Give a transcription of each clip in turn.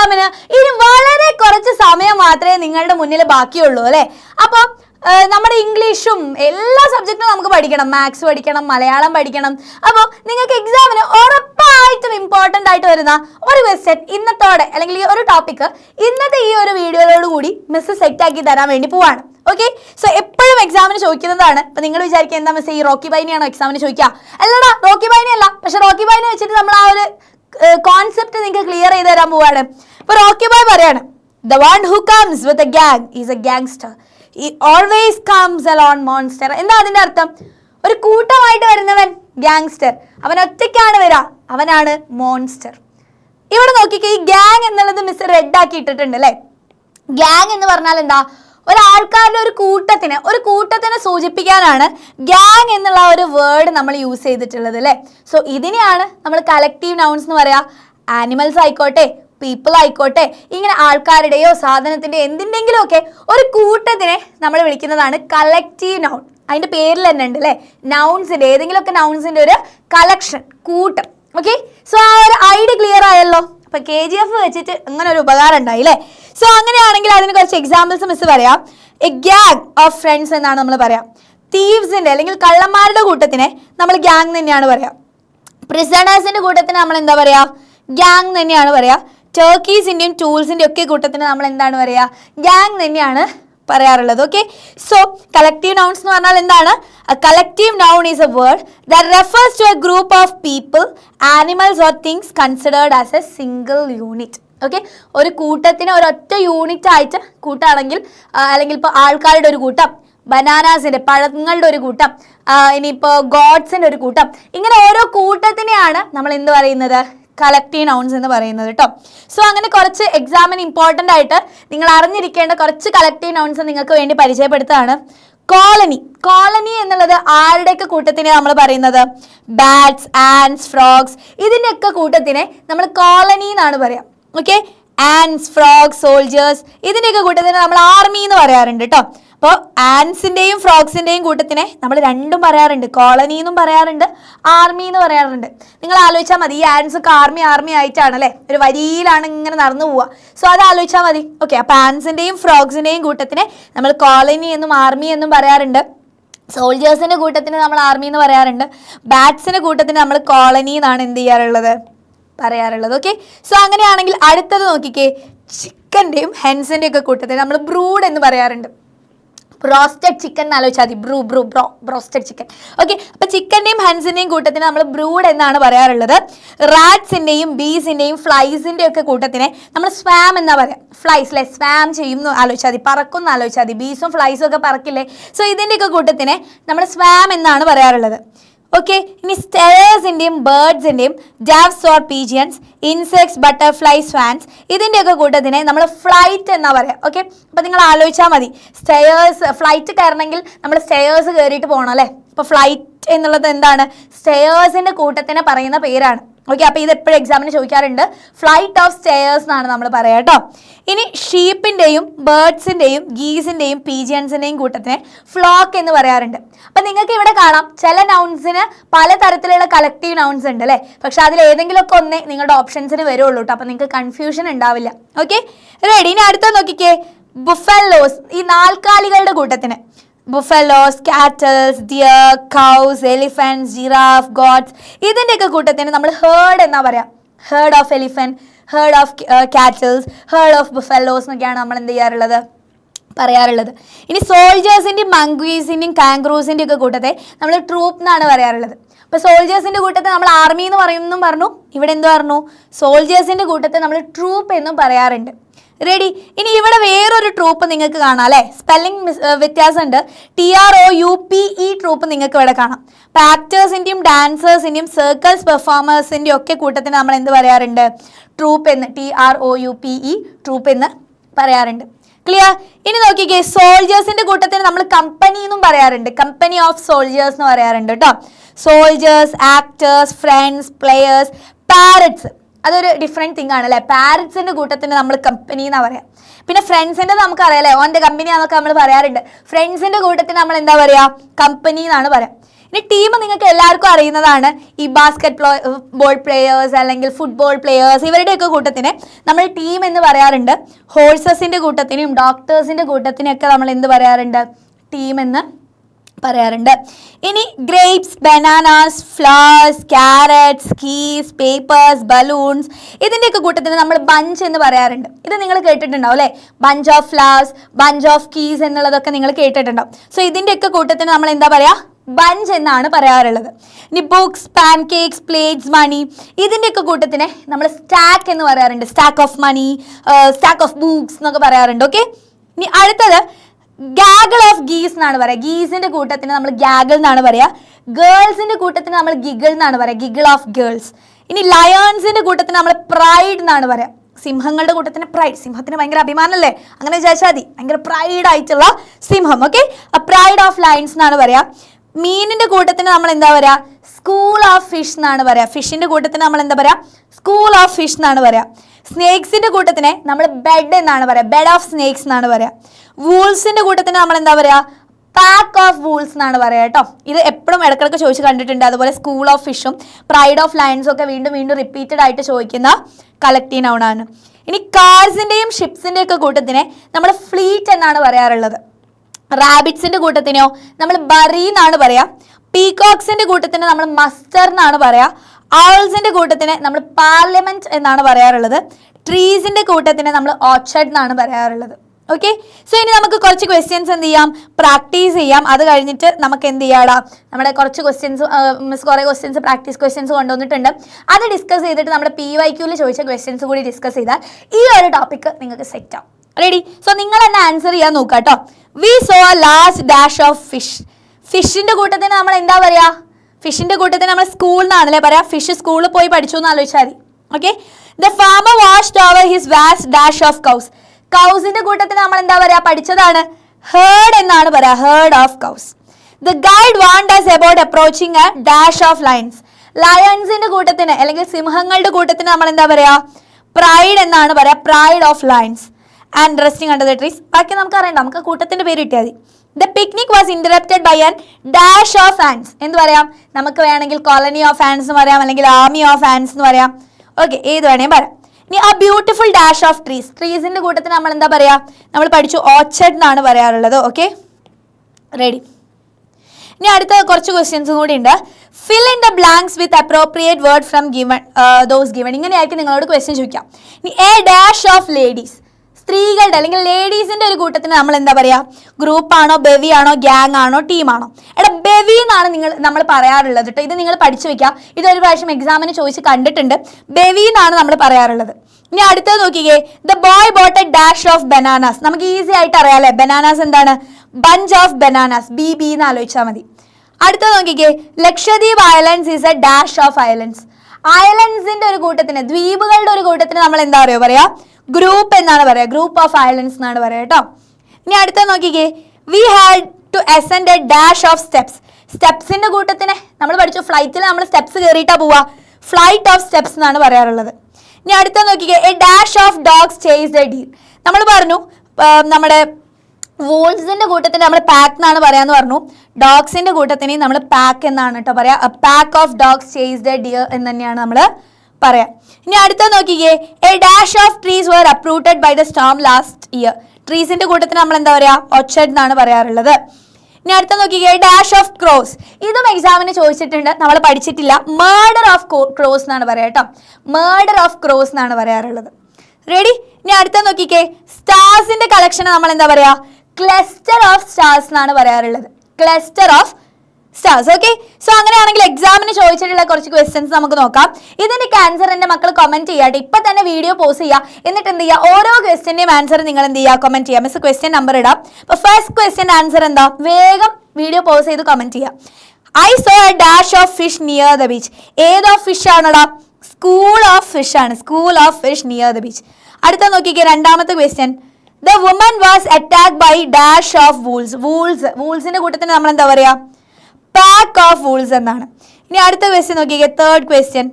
എക്സാമിന് ഇനി വളരെ കുറച്ച് സമയം മാത്രമേ നിങ്ങളുടെ മുന്നിൽ ബാക്കിയുള്ളൂ അല്ലേ? അപ്പോൾ നമ്മുടെ ഇംഗ്ലീഷും എല്ലാ സബ്ജക്റ്റും നമുക്ക് പഠിക്കണം. മാത്സ് പഠിക്കണം മലയാളം പഠിക്കണം. അപ്പോൾ നിങ്ങൾക്ക് എക്സാമിന് ഉറപ്പായിട്ടും ഇമ്പോർട്ടന്റ് ആയിട്ട് വരുന്ന ഒരു ക്വസ്റ്റ്യൻ ഇന്നത്തോടെ അല്ലെങ്കിൽ ഈ ഒരു ടോപ്പിക്ക് ഇന്നത്തെ ഈ ഒരു വീഡിയോയോട് കൂടി മിസ് സെറ്റ് ആക്കി തരാൻ വേണ്ടി പോവാണ്. ഓക്കെ സോ എപ്പോഴും എക്സാമിന് ചോദിക്കുന്നതാണ്. അപ്പൊ നിങ്ങൾ വിചാരിക്കുക എന്താ മിസ് ഈ റോക്കി ബൈനെയാണോ എക്സാമിന് ചോദിക്കുക? അല്ലടാ റോക്കി ബൈനെ അല്ല പക്ഷെ റോക്കി ബൈനെ വെച്ചിട്ട് നമ്മൾ ആ ഒരു കോൺസെപ്റ്റ് നിങ്ങൾക്ക് ക്ലിയർ ചെയ്ത് തരാൻ പോവാണ്. ഇപ്പൊ റോക്കി ബോയ് പറയാണ് the one who comes with a gang is a gangster he always comes alone monster എന്താ അതിന്റെ അർത്ഥം? ഒരു കൂട്ടമായിട്ട് വരുന്നവൻ ഗ്യാങ്സ്റ്റർ അവൻ ഒറ്റയ്ക്കാണ് വരാ അവനാണ് മോൺസ്റ്റർ ഇവിടെ നോക്കിക്കേ ഈ ഗ്യാങ് എന്നുള്ളത് മിസ് റെഡ് ആക്കി ഇട്ടിട്ടുണ്ട് അല്ലേ? ഗ്യാങ് എന്ന് പറഞ്ഞാൽ എന്താ? ഒരാൾക്കാരുടെ ഒരു കൂട്ടത്തിന് ഒരു കൂട്ടത്തിനെ സൂചിപ്പിക്കാനാണ് ഗ്യാങ് എന്നുള്ള ഒരു വേർഡ് നമ്മൾ യൂസ് ചെയ്തിട്ടുള്ളത് അല്ലേ? സോ ഇതിനെയാണ് നമ്മൾ കളക്റ്റീവ് നൗൺസ് എന്ന് പറയാ. ആനിമൽസ് ആയിക്കോട്ടെ പീപ്പിൾ ആയിക്കോട്ടെ ഇങ്ങനെ ആൾക്കാരുടെയോ സാധനത്തിന്റെ എന്തിന്റെങ്കിലും ഒക്കെ ഒരു കൂട്ടത്തിനെ നമ്മൾ വിളിക്കുന്നതാണ് കളക്റ്റീവ് നൗൺ അതിന്റെ പേരിൽ തന്നെ ഉണ്ട് അല്ലേ? നൗൺസിന്റെ ഏതെങ്കിലുമൊക്കെ നൗൺസിന്റെ ഒരു കളക്ഷൻ കൂട്ടം. ഓക്കെ സോ ആ ഒരു ഐഡിയ ക്ലിയർ ആയല്ലോ? അപ്പൊ കെ ജി എഫ് വെച്ചിട്ട് അങ്ങനെ ഒരു ഉപകാരം ഉണ്ടായി അല്ലേ? സോ അങ്ങനെയാണെങ്കിൽ അതിന് കുറച്ച് എക്സാമ്പിൾസ് മിസ് പറയാം. എ ഗ്യാങ് ഓഫ് ഫ്രണ്ട്സ് എന്നാണ് നമ്മൾ പറയാം. തീവ്സിന്റെ അല്ലെങ്കിൽ കള്ളന്മാരുടെ കൂട്ടത്തിനെ നമ്മൾ ഗ്യാങ് തന്നെയാണ് പറയാം. പ്രിസണേഴ്സിന്റെ കൂട്ടത്തിന് നമ്മൾ എന്താ പറയാ? ഗ്യാങ് തന്നെയാണ് പറയാ. ടർക്കീസിന്റെയും ടൂൾസിന്റെ ഒക്കെ കൂട്ടത്തിന് നമ്മൾ എന്താണ് പറയുക ഗ്യാങ് തന്നെയാണ് പറയാറുള്ളത് ഓക്കെ സോ കളക്റ്റീവ് നൗൺസ് എന്ന് പറഞ്ഞാൽ എന്താണ്? Collective noun is a word that refers to a group of people animals or things considered as a single unit okay ഒരു കൂട്ടത്തിന് ഒരൊറ്റ യൂണിറ്റ് ആയിട്ട് കൂട്ടാണെങ്കിൽ അല്ലെങ്കിൽ ഇപ്പോൾ ആൾക്കാരുടെ ഒരു കൂട്ടം ബനാനാസിന്റെ പഴങ്ങളുടെ ഒരു കൂട്ടം ഇനിയിപ്പോൾ ഗോഡ്സിന്റെ ഒരു കൂട്ടം ഇങ്ങനെ ഓരോ കൂട്ടത്തിനെയാണ് നമ്മൾ എന്ത് പറയുന്നത്? കളക്റ്റീവ് നൗൺസ് എന്ന് പറയുന്നത് കേട്ടോ സോ അങ്ങനെ കുറച്ച് എക്സാമിന് ഇമ്പോർട്ടന്റ് ആയിട്ട് നിങ്ങൾ അറിഞ്ഞിരിക്കേണ്ട കുറച്ച് കളക്റ്റീവ് നൗൺസ് നിങ്ങൾക്ക് വേണ്ടി പരിചയപ്പെടുത്താണ് കോളനി കോളനി എന്നുള്ളത് ആരുടെയൊക്കെ കൂട്ടത്തിനെ നമ്മൾ പറയുന്നത്? ബാറ്റ്സ് ആൻഡ്സ് ഫ്രോഗ്സ് ഇതിന്റെയൊക്കെ കൂട്ടത്തിനെ നമ്മൾ കോളനി എന്നാണ് പറയാം. ഓക്കെ ആൻഡ്സ് ഫ്രോഗ് സോൾജേഴ്സ് ഇതിന്റെയൊക്കെ കൂട്ടത്തിന് നമ്മൾ ആർമി എന്ന് പറയാറുണ്ട് കേട്ടോ അപ്പോൾ ആൻസിന്റെയും ഫ്രോഗ്സിന്റെയും കൂട്ടത്തിനെ നമ്മൾ രണ്ടും പറയാറുണ്ട്. കോളനി എന്നും പറയാറുണ്ട്. ആർമി എന്ന് പറയാറുണ്ട്. നിങ്ങൾ ആലോചിച്ചാൽ മതി ഈ ആൻസ് ഒക്കെ ആർമി ആർമി ആയിട്ടാണ് അല്ലേ? ഒരു വരിയിലാണ് ഇങ്ങനെ നടന്നു പോവുക. സോ അത് ആലോചിച്ചാൽ മതി. ഓക്കെ അപ്പോൾ ആൻസിന്റെയും ഫ്രോഗ്സിന്റെയും കൂട്ടത്തിനെ നമ്മൾ കോളനി എന്നും ആർമി എന്നും പറയാറുണ്ട്. സോൾജേഴ്സിന്റെ കൂട്ടത്തിന് നമ്മൾ ആർമി എന്ന് പറയാറുണ്ട്. ബാറ്റ്സിന്റെ കൂട്ടത്തിന് നമ്മൾ കോളനി എന്നാണ് എന്ത് ചെയ്യാറുള്ളത്? പറയാറുള്ളത്. ഓക്കെ സോ അങ്ങനെയാണെങ്കിൽ അടുത്തത് നോക്കിക്കേ. ചിക്കന്റെയും ഹെൻസിന്റെയും ഒക്കെ കൂട്ടത്തിൽ നമ്മൾ ബ്രൂഡ് എന്ന് പറയാറുണ്ട്. ബ്രോസ്റ്റഡ് ചിക്കൻ എന്ന് ആലോചിച്ചാൽ മതി. ബ്രൂ ബ്രൂ ബ്രോ ബ്രോസ്റ്റഡ് ചിക്കൻ ഓക്കെ അപ്പൊ ചിക്കന്റെയും ഹൻസിന്റെയും കൂട്ടത്തിന് നമ്മൾ ബ്രൂഡ് എന്നാണ് പറയാറുള്ളത്. റാറ്റ്സിന്റെയും ബീസിന്റെയും ഫ്ലൈസിന്റെയും ഒക്കെ കൂട്ടത്തിനെ നമ്മൾ സ്വാം എന്നാ പറയാം. ഫ്ലൈസ് അല്ലെ സ്വാം ചെയ്യും ആലോചിച്ചാൽ മതി. പറക്കും എന്ന് ആലോചിച്ചാൽ മതി. ബീസും ഫ്ലൈസും ഒക്കെ പറക്കില്ലേ? സോ ഇതിന്റെയൊക്കെ കൂട്ടത്തിനെ നമ്മൾ സ്വാം എന്നാണ് പറയാറുള്ളത്. ഓക്കെ ഇനി സ്റ്റെയേഴ്സിന്റെയും ബേർഡ്സിന്റെയും doves or pigeons insects butterflies fans ഇതിന്റെയൊക്കെ കൂട്ടത്തിനെ നമ്മൾ ഫ്ലൈറ്റ് എന്നാ പറയാം. ഓക്കെ അപ്പോൾ നിങ്ങൾ ആലോചിച്ചാൽ മതി. സ്റ്റേഴ്സ് ഫ്ലൈറ്റ് കയറണമെങ്കിൽ നമ്മൾ സ്റ്റേഴ്സ് കയറിയിട്ട് പോകണം അല്ലേ? അപ്പോൾ ഫ്ലൈറ്റ് എന്നുള്ളത് എന്താണ്? സ്റ്റെയേഴ്സിന്റെ കൂട്ടത്തിനെ പറയുന്ന പേരാണ്. ഓക്കെ അപ്പോൾ ഇത് എപ്പോഴും എക്സാമിന് ചോദിക്കാറുണ്ട്. ഫ്ലൈറ്റ് ഓഫ് സ്റ്റെയേഴ്സ് എന്നാണ് നമ്മൾ പറയാം കേട്ടോ. ഇനി ഷീപ്പിന്റെയും ബേർഡ്സിന്റെയും ഗീസിന്റെയും പീജിയൻസിന്റെയും കൂട്ടത്തിനെ ഫ്ലോക്ക് എന്ന് പറയാറുണ്ട്. അപ്പം നിങ്ങൾക്ക് ഇവിടെ കാണാം ചില നൗൺസിന് പലതരത്തിലുള്ള കളക്റ്റീവ് നൗൺസ് ഉണ്ട് അല്ലേ? പക്ഷെ അതിൽ ഏതെങ്കിലുമൊക്കെ ഒന്നേ നിങ്ങളുടെ ഓപ്ഷൻസിന് വരുള്ളൂ കേട്ടോ. അപ്പം നിങ്ങൾക്ക് കൺഫ്യൂഷൻ ഉണ്ടാവില്ല. ഓക്കെ റെഡി ഇനി അടുത്ത നോക്കിക്കേ. ബുഫലോസ് ഈ നാൽക്കാലികളുടെ കൂട്ടത്തിന്. Buffaloes cattles deer cows elephant giraffe goats ഇതിന്റെയൊക്കെ കൂട്ടത്തിന് നമ്മൾ ഹേർഡ് എന്നാ പറയാം? Herd of elephant herd of cattles herd of buffaloes എന്നൊക്കെയാണ് നമ്മൾ എന്ത് ചെയ്യാറുള്ളത്? പറയാറുള്ളത്. ഇനി സോൾജേഴ്സിന്റെയും മംഗ്വീസിന്റെയും കാങ്ക്രൂസിന്റെ ഒക്കെ കൂട്ടത്തെ നമ്മൾ ട്രൂപ്പ് എന്നാണ് പറയാറുള്ളത്. അപ്പോൾ സോൾജേഴ്സിന്റെ കൂട്ടത്തെ നമ്മൾ ആർമി എന്ന് പറയുമെന്നും പറഞ്ഞു. ഇവിടെ എന്ത് പറഞ്ഞു? സോൾജേഴ്സിന്റെ കൂട്ടത്തെ നമ്മൾ ട്രൂപ്പ് എന്നും പറയാറുണ്ട്. റെഡി ഇനി ഇവിടെ വേറൊരു ട്രൂപ്പ് നിങ്ങൾക്ക് കാണാം അല്ലേ? സ്പെല്ലിംഗ് വ്യത്യാസമുണ്ട്. T R O U P E troupe നിങ്ങൾക്ക് ഇവിടെ കാണാം. അപ്പോൾ ആക്ടേഴ്സിന്റെയും ഡാൻസേഴ്സിന്റെയും സർക്കിൾസ് പെർഫോമേഴ്സിന്റെയും ഒക്കെ കൂട്ടത്തിന് നമ്മൾ എന്ത് പറയാറുണ്ട്? ട്രൂപ്പ് എന്ന് T R O U P E troupe എന്ന് പറയാറുണ്ട്. ക്ലിയർ ഇനി നോക്കിക്കേ സോൾജേഴ്സിന്റെ കൂട്ടത്തിന് നമ്മൾ കമ്പനി എന്നും പറയാറുണ്ട്. കമ്പനി ഓഫ് സോൾജേഴ്സ് എന്ന് പറയാറുണ്ട് കേട്ടോ. Soldiers actors friends players parrots അതൊരു ഡിഫറെന്റ് തിങ് ആണ് അല്ലേ പാരൻസിന്റെ കൂട്ടത്തിന് നമ്മൾ കമ്പനി എന്നാ പറയാം. പിന്നെ ഫ്രണ്ട്സിന്റെ നമുക്ക് അറിയാലേ ഓന്റെ കമ്പനി എന്നൊക്കെ നമ്മൾ പറയാറുണ്ട്. ഫ്രണ്ട്സിന്റെ കൂട്ടത്തിന് നമ്മൾ എന്താ പറയുക കമ്പനി എന്നാണ് പറയാം. ഇനി ടീം നിങ്ങൾക്ക് എല്ലാവർക്കും അറിയുന്നതാണ് ഈ ബാസ്കറ്റ് ബോൾ പ്ലേയേഴ്സ് അല്ലെങ്കിൽ ഫുട്ബോൾ പ്ലെയേഴ്സ് ഇവരുടെയൊക്കെ കൂട്ടത്തിന് നമ്മൾ ടീം എന്ന് പറയാറുണ്ട്. ഹോഴ്സസിന്റെ കൂട്ടത്തിനും ഡോക്ടേഴ്സിന്റെ കൂട്ടത്തിനൊക്കെ നമ്മൾ എന്ത് പറയാറുണ്ട്? ടീം എന്ന് പറയാറുണ്ട്. ഇനി grapes bananas flowers carrots keys papers balloons ഇതിന്റെയൊക്കെ കൂട്ടത്തിന് നമ്മൾ ബഞ്ച് എന്ന് പറയാറുണ്ട്. ഇത് നിങ്ങൾ കേട്ടിട്ടുണ്ടാവും അല്ലേ? Bunch of flowers bunch of keys എന്നുള്ളതൊക്കെ നിങ്ങൾ കേട്ടിട്ടുണ്ടാവും. സോ ഇതിന്റെയൊക്കെ കൂട്ടത്തിന് നമ്മൾ എന്താ പറയുക ബഞ്ച് എന്നാണ് പറയാറുള്ളത്. ഇനി books pancakes plates money ഇതിന്റെയൊക്കെ കൂട്ടത്തിന് നമ്മൾ സ്റ്റാക്ക് എന്ന് പറയാറുണ്ട്. Stack of money stack of books എന്നൊക്കെ പറയാറുണ്ട്. ഓക്കെ ഇനി അടുത്തത് ഗാഗിൾ ഓഫ് ഗീസ് എന്നാണ് പറയുക ഗീസിന്റെ കൂട്ടത്തിന് നമ്മൾ ഗാഗിൾ എന്നാണ് പറയുക ഗേൾസിന്റെ കൂട്ടത്തിന് നമ്മൾ ഗിഗിൾ എന്നാണ് പറയുക ഗിഗിൾ ഓഫ് ഗേൾസ് ഇനി ലയൺസിന്റെ കൂട്ടത്തിന് നമ്മൾ പ്രൈഡ് എന്നാണ് പറയുക സിംഹങ്ങളുടെ കൂട്ടത്തിന് പ്രൈഡ് സിംഹത്തിന് ഭയങ്കര അഭിമാനമല്ലേ അങ്ങനെ വിചാരിച്ചാൽ മതി. ഭയങ്കര പ്രൈഡ് ആയിട്ടുള്ള സിംഹം ഓക്കെ പ്രൈഡ് ഓഫ് ലയൺസ് എന്നാണ് പറയുക മീനിന്റെ കൂട്ടത്തിന് നമ്മൾ എന്താ പറയുക സ്കൂൾ ഓഫ് ഫിഷ് എന്നാണ് പറയുക ഫിഷിന്റെ കൂട്ടത്തിന് നമ്മൾ എന്താ പറയുക സ്കൂൾ ഓഫ് ഫിഷ് എന്നാണ് പറയുക സ്നേക്സിന്റെ കൂട്ടത്തിനെ നമ്മൾ ബെഡ് എന്നാണ് പറയുക ബെഡ് ഓഫ് സ്നേക്സ് എന്നാണ് പറയാ. വൂൾസിന്റെ കൂട്ടത്തിന് നമ്മൾ എന്താ പറയാ? പാക്ക് ഓഫ് വൂൾസ് എന്നാണ് പറയുക കേട്ടോ. ഇത് എപ്പോഴും ഇടക്കിടക്ക് ചോദിച്ച് കണ്ടിട്ടുണ്ട്. അതുപോലെ സ്കൂൾ ഓഫ് ഫിഷും പ്രൈഡ് ഓഫ് ലയൻസും ഒക്കെ വീണ്ടും വീണ്ടും റിപ്പീറ്റഡ് ആയിട്ട് ചോദിക്കുന്ന കളക്റ്റീവ് നൗണാണ് ഇനി കാർസിന്റെയും ഷിപ്സിന്റെ ഒക്കെ കൂട്ടത്തിനെ നമ്മൾ ഫ്ലീറ്റ് എന്നാണ് പറയാറുള്ളത്. റാബിറ്റ്സിന്റെ കൂട്ടത്തിനോ നമ്മൾ ബറി എന്നാണ് പറയാ. പീകോക്സിന്റെ കൂട്ടത്തിന് നമ്മൾ മസ്റ്റർ എന്നാണ് പറയാ. ഔൾസിന്റെ കൂട്ടത്തിന് നമ്മൾ പാർലമെന്റ് എന്നാണ് പറയാറുള്ളത്. ട്രീസിന്റെ കൂട്ടത്തിന് നമ്മൾ ഓർച്ചഡ് എന്നാണ് പറയാറുള്ളത്. ഓക്കെ സോ ഇനി നമുക്ക് കുറച്ച് ക്വസ്റ്റ്യൻസ് എന്ത് ചെയ്യാം? പ്രാക്ടീസ് ചെയ്യാം. അത് കഴിഞ്ഞിട്ട് നമുക്ക് എന്ത് ചെയ്യാടാ? നമ്മുടെ കുറച്ച് ക്വസ്റ്റ്യൻസ് മിസ് കുറേ ക്വസ്റ്റ്യൻസ് പ്രാക്ടീസ് ക്വസ്റ്റ്യൻസ് കൊണ്ടുവന്നിട്ടുണ്ട്. അത് ഡിസ്കസ് ചെയ്തിട്ട് നമ്മുടെ പി വൈ ക്യൂവിൽ ചോദിച്ച ക്വസ്റ്റ്യൻസ് കൂടി ഡിസ്കസ് ചെയ്താൽ ഈ ഒരു ടോപ്പിക്ക് നിങ്ങൾക്ക് സെറ്റ് ആവും. റെഡി സോ നിങ്ങൾ തന്നെ ആൻസർ ചെയ്യാൻ നോക്കുക കേട്ടോ. We saw a last dash of fish ഫിഷിന്റെ കൂട്ടത്തിന് നമ്മൾ എന്താ പറയാ? ഫിഷിന്റെ കൂട്ടത്തിന് നമ്മൾ സ്കൂളിൽ നിന്നാണല്ലേ പറയാ? ഫിഷ് സ്കൂളിൽ പോയി പഠിച്ചു എന്ന് ആലോചിച്ചാൽ മതി. Okay the farmer washed over his vast dash of cows കൗസിന്റെ കൂട്ടത്തിൽ നമ്മൾ എന്താ പറയാ? പഠിച്ചതാണ് ഹേർഡ് എന്നാണ് പറയാ herd of cows the guide warned us about approaching a dash of lions ലയൺസിന്റെ കൂട്ടത്തിന് അല്ലെങ്കിൽ സിംഹങ്ങളുടെ കൂട്ടത്തിന് നമ്മൾ എന്താ പറയാ? പ്രൈഡ് എന്നാണ് പറയാ pride of lions and resting under the trees ബാക്കി നമുക്ക് അറിയണ്ട നമുക്ക് കൂട്ടത്തിന്റെ പേര് കിട്ടിയാൽ മതി. The picnic was interrupted by an dash of ants എന്ന് പറയാം? നമുക്ക് വേണമെങ്കിൽ കോളനി ഓഫ് ആൻസ് എന്ന് പറയാം അല്ലെങ്കിൽ ആർമി ഓഫ് ആൻസ് എന്ന് പറയാം. ഓക്കെ ഏത് വേണേലും പറയാം. ഇനി a beautiful dash of trees ട്രീസിന്റെ കൂട്ടത്തിൽ നമ്മൾ എന്താ പറയാ? നമ്മൾ പഠിച്ചു ഓർച്ചഡ് എന്നാണ് പറയാറുള്ളത്. ഓക്കെ റെഡി ഇനി അടുത്ത കുറച്ച് ക്വസ്റ്റ്യൻസും കൂടി ഉണ്ട്. Fill in the blanks with appropriate word from given those given ഇങ്ങനെയായിരിക്കും നിങ്ങളോട് ക്വസ്റ്റ്യൻ ചോദിക്കാം ഇനി എ ഡാഷ് ഓഫ് ലേഡീസ് സ്ത്രീകളുടെ അല്ലെങ്കിൽ ലേഡീസിന്റെ ഒരു കൂട്ടത്തിന് നമ്മൾ എന്താ പറയാ? ഗ്രൂപ്പാണോ ബെവി ആണോ ഗ്യാങ് ആണോ ടീമാണോ എടാ ബെവി എന്നാണ് നിങ്ങൾ നമ്മൾ പറയാറുള്ളത് കേട്ടോ. ഇത് നിങ്ങൾ പഠിച്ചു വെക്കുക ഇതൊരു പ്രാവശ്യം എക്സാമിന് ചോദിച്ച് കണ്ടിട്ടുണ്ട്. ബെവി എന്നാണ് നമ്മൾ പറയാറുള്ളത്. ഇനി അടുത്തത് നോക്കിക്കേ. The boy bought a dash of bananas നമുക്ക് ഈസി ആയിട്ട് അറിയാലേ. ബനാനാസ് എന്താണ്? Bunch of bananas B B എന്ന് ആലോചിച്ചാൽ മതി. അടുത്തത് നോക്കിക്കേ. Lakshadweep islands is a dash of islands ഐലൻഡ്സിന്റെ ഒരു കൂട്ടത്തിന് ദ്വീപുകളുടെ ഒരു കൂട്ടത്തിന് നമ്മൾ എന്താ പറയുക പറയാ? ഗ്രൂപ്പ് എന്നാണ് പറയുക ഗ്രൂപ്പ് ഓഫ് ഐലൻഡ്സ് എന്നാണ് പറയുക കേട്ടോ. ഇനി അടുത്ത നോക്കിക്കേ. We had to ascend a dash of steps സ്റ്റെപ്സിന്റെ കൂട്ടത്തിന് നമ്മൾ പഠിച്ചു. ഫ്ലൈറ്റിൽ നമ്മൾ സ്റ്റെപ്സ് കയറിയിട്ടാ പോവാ. ഫ്ലൈറ്റ് ഓഫ് സ്റ്റെപ്സ് എന്നാണ് പറയാറുള്ളത്. ഇനി അടുത്ത നോക്കിക്കേ. A dash of dogs chase a deer നമ്മൾ പറഞ്ഞു നമ്മുടെ വോൾസിന്റെ കൂട്ടത്തിന് നമ്മൾ പാക്ക് എന്നാണ് പറയാന്ന് പറഞ്ഞു. ഡോഗ്സിന്റെ കൂട്ടത്തിന് നമ്മൾ പാക്ക് എന്നാണ് കേട്ടോ പറയാ. Pack of dogs chase the deer എന്ന് തന്നെയാണ് നമ്മൾ പറയാ. ഇനി അടുത്ത നോക്കിക്കേ. A dash of trees were uprooted by the storm last year ട്രീസിന്റെ കൂട്ടത്തിന് നമ്മൾ എന്താ പറയാ? ഒച്ചഡ് എന്നാണ് പറയാറുള്ളത്. ഇനി അടുത്ത നോക്കിക്കേ. ഡാഷ് ഓഫ് ക്രോസ് ഇതും എക്സാമിന് ചോദിച്ചിട്ടുണ്ട്. നമ്മൾ പഠിച്ചിട്ടില്ല. മേർഡർ ഓഫ് ക്രോസ് എന്നാണ് പറയാം കേട്ടോ. മേർഡർ ഓഫ് ക്രോസ് എന്നാണ് പറയാറുള്ളത്. റെഡി ഇനി അടുത്ത നോക്കിക്കേ. സ്റ്റാർസിന്റെ കളക്ഷൻ നമ്മൾ എന്താ പറയാ? ക്ലസ്റ്റർ ഓഫ് സ്റ്റാർസ് എന്നാണ് പറയാറുള്ളത്. Cluster of stars okay so അങ്ങനെയാണെങ്കിൽ എക്സാമിന് ചോദിച്ചിട്ടുള്ള കുറച്ച് ക്വസ്റ്റ്യൻസ് നമുക്ക് നോക്കാം. ഇതിന്റെ ആൻസർ എന്റെ മക്കൾ കമന്റ് ചെയ്യാട്ടെ ഇപ്പൊ തന്നെ വീഡിയോ പോസ് ചെയ്യുക എന്നിട്ട് എന്ത് ചെയ്യുക ഓരോ ക്വസ്റ്റ്യന്റെയും ആൻസർ നിങ്ങൾ എന്ത് ചെയ്യുക കമന്റ് ചെയ്യുക മിസ് ക്വസ്റ്റ്യൻ നമ്പർ ഇടാം. അപ്പൊ ഫസ്റ്റ് ക്വസ്റ്റ്യൻ ആൻസർ എന്താ? വേഗം വീഡിയോ പോസ് ചെയ്ത് കമന്റ് ചെയ്യുക I saw a dash of fish near the beach ഏതോ ഫിഷ് ആണോടാ? സ്കൂൾ ഓഫ് ഫിഷ് ആണ്. School of fish near the beach അടുത്ത നോക്കിക്കേ രണ്ടാമത്തെ question the woman was attack by dash of wolves wolves വൂൾസിന്റെ കൂട്ടത്തിന് നമ്മൾ എന്താ പറയാ? പാക്ക് ഓഫ് വൂൾസ് എന്നാണ്. ഇനി അടുത്ത ക്വസ്റ്റ്യൻ നോക്കിയേ third question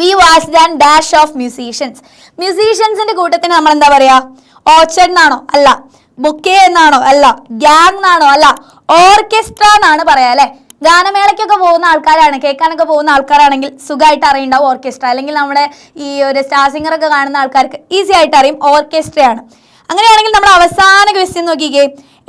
we was than dash of musicians മ്യൂസീഷ്യൻസിന്റെ കൂട്ടത്തിന് നമ്മൾ എന്താ പറയാ? ഓർച്ചഡ് എന്നാണോ? അല്ല. ബുക്കേ എന്നാണോ? അല്ല. ഗ്യാങ് എന്നാണോ? അല്ല. ഓർക്കസ്ട്ര എന്നാണ് പറയാ അല്ലെ? ഗാനമേളയ്ക്കൊക്കെ പോകുന്ന ആൾക്കാരാണ്. കേൾക്കാനൊക്കെ പോകുന്ന ആൾക്കാരാണെങ്കിൽ സുഖമായിട്ട് അറിയുണ്ടാവും ഓർക്കസ്ട്ര അല്ലെങ്കിൽ നമ്മുടെ ഈ ഒരു സ്റ്റാർ സിംഗർ ഒക്കെ കാണുന്ന ആൾക്കാർക്ക് ഈസി ആയിട്ട് അറിയും ഓർക്കസ്ട്രയാണ് അങ്ങനെയാണെങ്കിൽ നമ്മൾ അവസാന ക്വസ്റ്റ്യൻ നോക്കിക്കേ.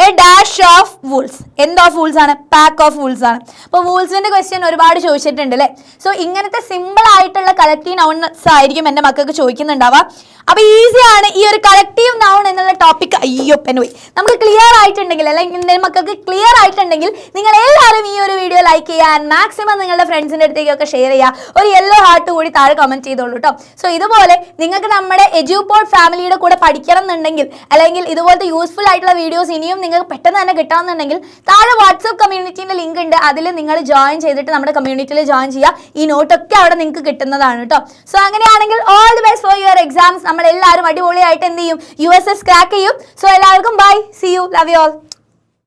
എ ഡാഷ് ഓഫ് വൂൾസ് എന്ത് ഓഫ് വൂൾസ് ആണ്? പാക്ക് ഓഫ് വൂൾസ് ആണ്. അപ്പോൾ വൂൾസിന്റെ ക്വസ്റ്റ്യൻ ഒരുപാട് ചോദിച്ചിട്ടുണ്ട് അല്ലേ? സോ ഇങ്ങനത്തെ സിമ്പിൾ ആയിട്ടുള്ള കളക്റ്റീവ് നൗൺസ് ആയിരിക്കും എന്റെ മക്കൾക്ക് ചോദിക്കുന്നുണ്ടാവുക. അപ്പോൾ ഈസിയാണ് ഈ ഒരു കളക്റ്റീവ് നൗൺ എന്നുള്ള ടോപ്പിക് അയ്യോ പെൻ പോയി നമുക്ക് ക്ലിയർ ആയിട്ടുണ്ടെങ്കിൽ അല്ലെങ്കിൽ മക്കൾക്ക് ക്ലിയർ ആയിട്ടുണ്ടെങ്കിൽ നിങ്ങൾ എല്ലാവരും ഈ ഒരു വീഡിയോ ലൈക്ക് ചെയ്യാൻ മാക്സിമം നിങ്ങളുടെ ഫ്രണ്ട്സിന്റെ അടുത്തേക്കൊക്കെ ഷെയർ ചെയ്യുക. ഒരു യെല്ലോ ഹാർട്ട് കൂടി താഴെ കമന്റ് ചെയ്തോളൂ കേട്ടോ സോ ഇതുപോലെ നിങ്ങൾക്ക് നമ്മുടെ എജ്യൂപോർട്ട് ഫാമിലിയുടെ കൂടെ പഠിക്കണം എന്നുണ്ടെങ്കിൽ അല്ലെങ്കിൽ ഇതുപോലത്തെ യൂസ്ഫുൾ ആയിട്ടുള്ള വീഡിയോസ് ഇനിയും നിങ്ങൾക്ക് പെട്ടെന്ന് തന്നെ കിട്ടാമെന്നുണ്ടെങ്കിൽ താഴെ വാട്സപ്പ് കമ്മ്യൂണിറ്റീന്റെ ലിങ്ക് ഉണ്ട്. അതിൽ നിങ്ങൾ ജോയിൻ ചെയ്തിട്ട് നമ്മുടെ കമ്മ്യൂണിറ്റിയിൽ ജോയിൻ ചെയ്യുക. ഈ നോട്ടൊക്കെ അവിടെ നിങ്ങൾക്ക് കിട്ടുന്നതാണ് കേട്ടോ സോ അങ്ങനെയാണെങ്കിൽ all the best for your exams നമ്മൾ എല്ലാവരും അടിപൊളിയായിട്ട് എന്ത് ചെയ്യും? യു എസ് എസ് ക്രാക്ക് ചെയ്യും. സോ എല്ലാവർക്കും bye see you love you all